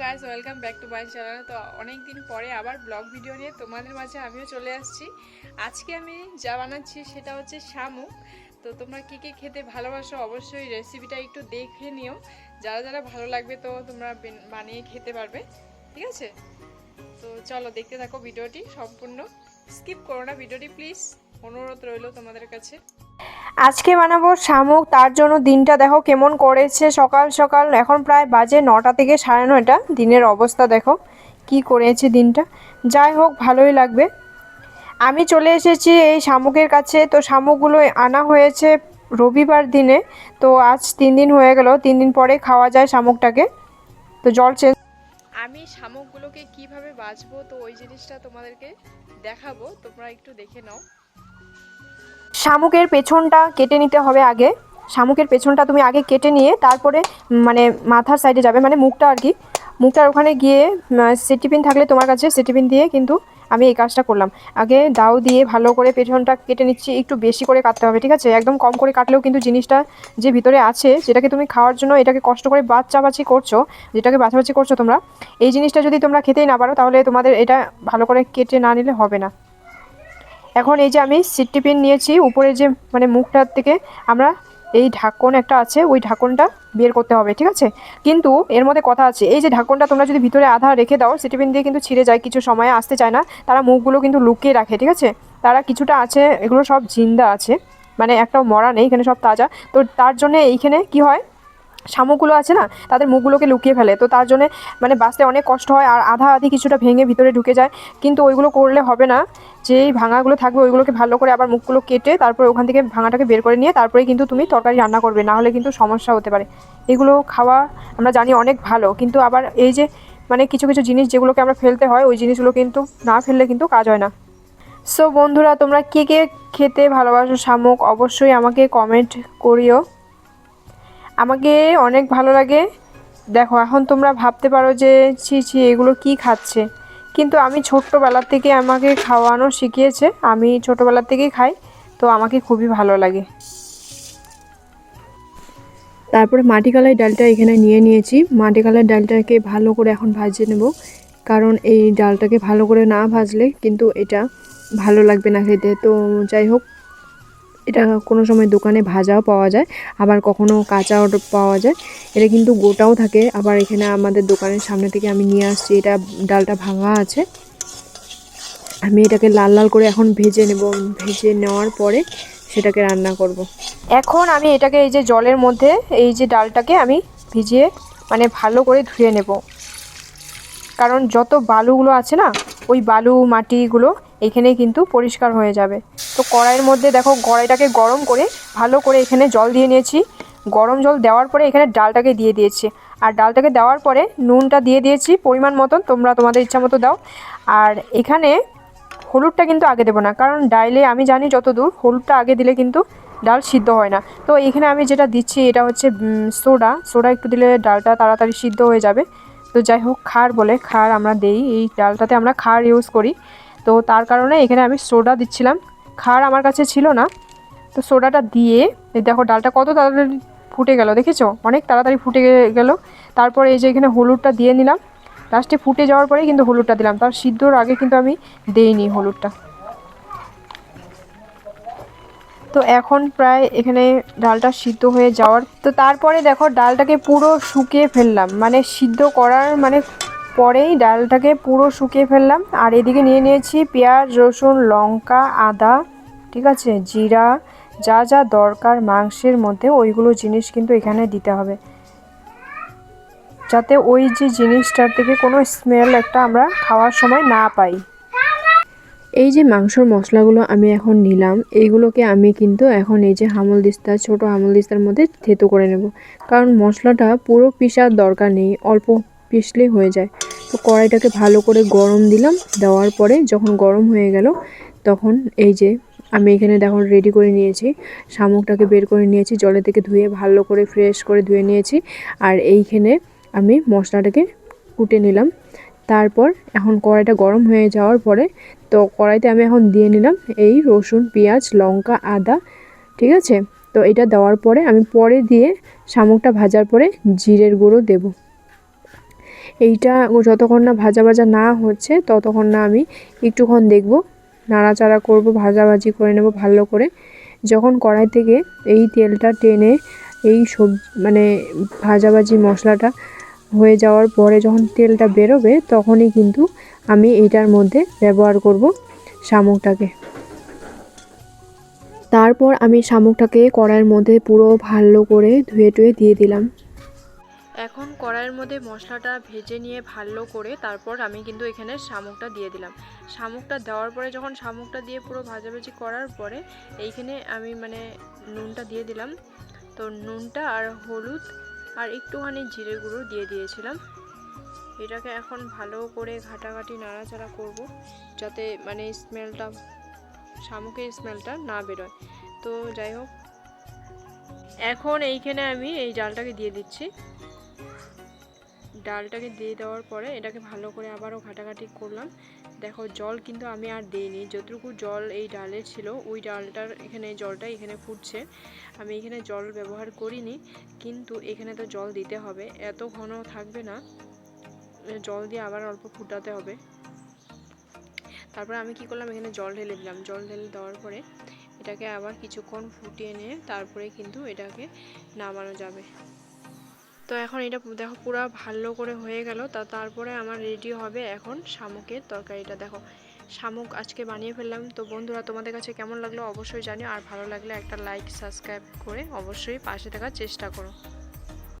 Guys welcome back to my channel তো অনেক দিন পরে আবার ব্লগ ভিডিও নিয়ে তোমাদের মাঝে আমিও চলে আসছি। আজকে আমি যা বানাচ্ছি সেটা হচ্ছে শামুক। তো তোমরা কী কী খেতে ভালোবাসো অবশ্যই রেসিপিটা একটু দেখে নিও। যারা যারা ভালো লাগবে তো তোমরা বানিয়ে খেতে পারবে। ঠিক আছে? তো চলো দেখতে থাকো ভিডিওটি সম্পূর্ণ। স্কিপ করো না ভিডিওটি প্লিজ অনুরোধ রইল তোমাদের কাছে। আজকে বানাবো শামুক, তার জন্য দিনটা দেখো কেমন করেছে। সকাল সকাল এখন প্রায় বাজে নটা থেকে সাড়ে নয়টা। দিনের অবস্থা দেখো কি করেছে দিনটা। যাই হোক, ভালোই লাগবে। আমি চলে এসেছি এই শামুকের কাছে। তো শামুকগুলো আনা হয়েছে রবিবার দিনে। তো আজ তিন দিন হয়ে গেল। তিন দিন পরে খাওয়া যায় শামুকটাকে। তো জল চেঞ্জ আমি শামুকগুলোকে কীভাবে বাঁচবো? তো ওই জিনিসটা তোমাদেরকে দেখাবো। তোমরা একটু দেখে নাও। শামুকের পেছনটা কেটে নিতে হবে আগে। শামুকের পেছনটা তুমি আগে কেটে নিয়ে তারপরে মানে মাথার সাইডে যাবে মানে মুখটা আর কি। মুখটার ওখানে গিয়ে সেটিপিন থাকলে তোমার কাছে সেটিপিন দিয়ে কিন্তু আমি এই কাজটা করলাম। আগে দাও দিয়ে ভালো করে পেছনটা কেটে নিচ্ছি, একটু বেশি করে কাটতে হবে, ঠিক আছে? একদম কম করে কাটলেও কিন্তু জিনিসটা যে ভিতরে আছে, যেটাকে তুমি খাওয়ার জন্য এটাকে কষ্ট করে বাচ্চাবাচি করছ, যেটাকে বাছাবাছি করছ তোমরা, এই জিনিসটা যদি তোমরা খেতেই না পারো, তাহলে তোমাদের এটা ভালো করে কেটে না নিলে হবে না। এখন এই যে আমি সিট্টি পিন নিয়েছি, উপরে যে মানে মুখটার থেকে আমরা এই ঢাকন একটা আছে, ওই ঢাকনটা বের করতে হবে, ঠিক আছে? কিন্তু এর মধ্যে কথা আছে, এই যে ঢাকনটা তোমরা যদি ভিতরে আধা রেখে দাও সিটি পিন দিয়ে কিন্তু ছিঁড়ে যায়, কিছু সময় আসতে চায় না, তারা মুখগুলো কিন্তু লুকিয়ে রাখে, ঠিক আছে? তারা কিছুটা আছে, এগুলো সব জিন্দা আছে মানে একটাও মরা নেই, এখানে সব তাজা, তো তার জন্য এইখানে কি হয় শামুকগুলো আছে না, তাদের মুখগুলোকে লুকিয়ে ফেলে। তো তার জন্য মানে বাঁচতে অনেক কষ্ট হয় আর আধা আধি কিছুটা ভেঙে ভিতরে ঢুকে যায়। কিন্তু ওইগুলো করলে হবে না। যেই ভাঙাগুলো থাকবে ওইগুলোকে ভালো করে আবার মুখগুলো কেটে তারপরে ওখান থেকে ভাঙাটাকে বের করে নিয়ে তারপরে কিন্তু তুমি তরকারি রান্না করবে। না হলে কিন্তু সমস্যা হতে পারে। এগুলো খাওয়া আমরা জানি অনেক ভালো। কিন্তু আবার এই যে মানে কিছু কিছু জিনিস যেগুলোকে আমরা ফেলতে হয়, ওই জিনিসগুলো কিন্তু না ফেললে কিন্তু কাজ হয় না। সো বন্ধুরা, তোমরা কে কে খেতে ভালোবাসো শামুক, অবশ্যই আমাকে কমেন্ট করিও। আমাকে অনেক ভালো লাগে। দেখো, এখন তোমরা ভাবতে পারো যে, ছি ছি, এগুলো কি খাচ্ছে। কিন্তু আমি ছোট্টবেলা থেকে আমাকে খাওয়ানো শিখিয়েছে। আমি ছোটোবেলা থেকেই খাই, তো আমাকে খুবই ভালো লাগে। তারপরে মাটি কালাই ডালটা এখানে নিয়ে নিয়েছি। মাটি কালাই ডালটাকে ভালো করে এখন ভাজিয়ে নেব। কারণ এই ডালটাকে ভালো করে না ভাজলে কিন্তু এটা ভালো লাগবে না খেতে। তো যাই হোক এটা কোনো সময় দোকানে ভাজাও পাওয়া যায়, আবার কখনো কাঁচাও পাওয়া যায়। এটা কিন্তু গোটাও থাকে, আবার এখানে আমাদের দোকানের সামনে থেকে আমি নিয়ে আসছি, এটা ডালটা ভাঙা আছে। আমি এটাকে লাল লাল করে এখন ভেজে নেব, ভেজে নেওয়ার পরে সেটাকে রান্না করব। এখন আমি এটাকে এই যে জলের মধ্যে এই যে ডালটাকে আমি ভিজিয়ে মানে ভালো করে ধুয়ে নেব। কারণ যত বালুগুলো আছে না, ওই বালু, মাটিগুলো এখানে কিন্তু পরিষ্কার হয়ে যাবে। তো কড়াইয়ের মধ্যে দেখো কড়াইটাকে গরম করে ভালো করে এখানে জল দিয়ে নিয়েছি। গরম জল দেওয়ার পরে এখানে ডালটাকে দিয়ে দিয়েছি। আর ডালটাকে দেওয়ার পরে নুনটা দিয়ে দিয়েছি পরিমাণ মতন, তোমরা তোমাদের ইচ্ছা মতো দাও। আর এখানে হলুদটা কিন্তু আগে দেবো না, কারণ ডাইলে আমি জানি যত দূর হলুদটা আগে দিলে কিন্তু ডাল সিদ্ধ হয় না। তো এখানে আমি যেটা দিচ্ছি এটা হচ্ছে সোডা। সোডা একটু দিলে ডালটা তাড়াতাড়ি সিদ্ধ হয়ে যাবে। তো যাই হোক, খার বলে খার আমরা দেই, এই ডালটাতে আমরা খার ইউজ করি। তো তার কারণে এখানে আমি সোডা দিচ্ছিলাম। খার আমার কাছে ছিল না। তো সোডাটা দিয়ে দেখো ডালটা কত তাড়াতাড়ি ফুটে গেল, দেখেছ? অনেক তাড়াতাড়ি ফুটে গেল। তারপরে এই যে এখানে হলুদটা দিয়ে নিলাম। লাস্টে ফুটে যাওয়ার পরেই কিন্তু হলুদটা দিলাম। তার সিদ্ধর আগে কিন্তু আমি দেইনি হলুদটা। তো এখন প্রায় এখানে ডালটা সিদ্ধ হয়ে যাওয়ার, তো তারপরে দেখো ডালটাকে পুরো শুকিয়ে ফেললাম। মানে সিদ্ধ করার মানে পরেই ডালটাকে পুরো শুকিয়ে ফেললাম। আর এদিকে নিয়ে নিয়েছি পেঁয়াজ, রসুন, লঙ্কা, আদা, ঠিক আছে? জিরা, যা যা দরকার মাংসের মধ্যে ওইগুলো জিনিস কিন্তু এখানে দিতে হবে। যাতে ওই যে জিনিসটার থেকে কোনো স্মেল একটা আমরা খাওয়ার সময় না পাই। এই যে মাংসর মশলাগুলো আমি এখন নিলাম, এইগুলোকে আমি কিন্তু এখন এই যে হামল দিস্তা, ছোট হামল দিস্তার মধ্যে থেতো করে নেব। কারণ মশলাটা পুরো পিসার দরকার নেই, অল্প পিষলেই হয়ে যায়। তো কড়াইটাকে ভালো করে গরম দিলাম, দেওয়ার পরে যখন গরম হয়ে গেল, তখন এই যে আমি এখানে দেখো রেডি করে নিয়েছি, শামুকটাকে বের করে নিয়েছি, জলে থেকে ধুয়ে ভালো করে ফ্রেশ করে ধুয়ে নিয়েছি, আর এইখানে আমি মশলাটাকে কুটে নিলাম। তারপর এখন কড়াইটা গরম হয়ে যাওয়ার পরে তো কড়াইতে আমি এখন দিয়ে নিলাম এই রসুন, পেঁয়াজ, লঙ্কা, আদা, ঠিক আছে? তো এটা দেওয়ার পরে আমি পরে দিয়ে শামুকটা ভাজার পরে জিরের গুঁড়ো দেব। এইটা যতক্ষণ না ভাজা ভাজা না হচ্ছে ততক্ষণ না আমি একটুক্ষণ দেখব, নাড়াচাড়া করব, ভাজাভাজি করে নেব ভালো করে। যখন কড়াই থেকে এই তেলটা টেনে এই সব মানে ভাজাভাজি মশলাটা হয়ে যাওয়ার পরে যখন তেলটা বেরোবে তখনই কিন্তু আমি এটার মধ্যে ব্যবহার করব শামুকটাকে। তারপর আমি শামুকটাকে কড়াইয়ের মধ্যে পুরো ভালো করে ধুয়ে টুয়ে দিয়ে দিলাম। এখন কড়াইয়ের মধ্যে মশলাটা ভেজে নিয়ে ভালো করে তারপর আমি কিন্তু এখানে শামুকটা দিয়ে দিলাম। শামুকটা দেওয়ার পরে যখন শামুকটা দিয়ে পুরো ভাজাভাজি করার পরে এইখানে আমি মানে নুনটা দিয়ে দিলাম। তো নুনটা আর হলুদ আর একটুখানি জিরে গুঁড়ো দিয়ে দিয়েছিলাম। এটাকে এখন ভালো করে ঘাটাঘাটি নাড়াচাড়া করব, যাতে মানে স্মেলটা, শামুকের স্মেলটা না বেরোয়। তো যাই হোক, এখন এইখানে আমি এই ডালটাকে দিয়ে দিচ্ছি। ডালটাকে দিয়ে দেওয়ার পরে এটাকে ভালো করে আবারও ঘাটাঘাটি করলাম। দেখো, জল কিন্তু আমি আর দিইনি। যতটুকু জল এই ডালে ছিল, ওই ডালটার এখানে জলটা এখানে ফুটছে। আমি এখানে জল ব্যবহার করিনি, কিন্তু এখানে তো জল দিতে হবে। এত ঘন থাকবে না, জল দিয়ে আবার অল্প ফুটাতে হবে। তারপরে আমি কি করলাম, এখানে জল ঢেলে দিলাম। জল ঢেলে দেওয়ার পরে এটাকে আবার কিছুক্ষণ ফুটিয়ে নিয়ে তারপরে কিন্তু এটাকে নামানো যাবে। তো এখন এটা দেখো পুরো ভালো করে হয়ে গেল। তা তারপরে আমার রেডি হবে এখন শামুকের তরকারিটা। দেখো শামুক আজকে বানিয়ে ফেললাম। তো বন্ধুরা, তোমাদের কাছে কেমন লাগল অবশ্যই জানিও। আর ভালো লাগলে একটা লাইক সাবস্ক্রাইব করে অবশ্যই পাশে থাকার চেষ্টা করো।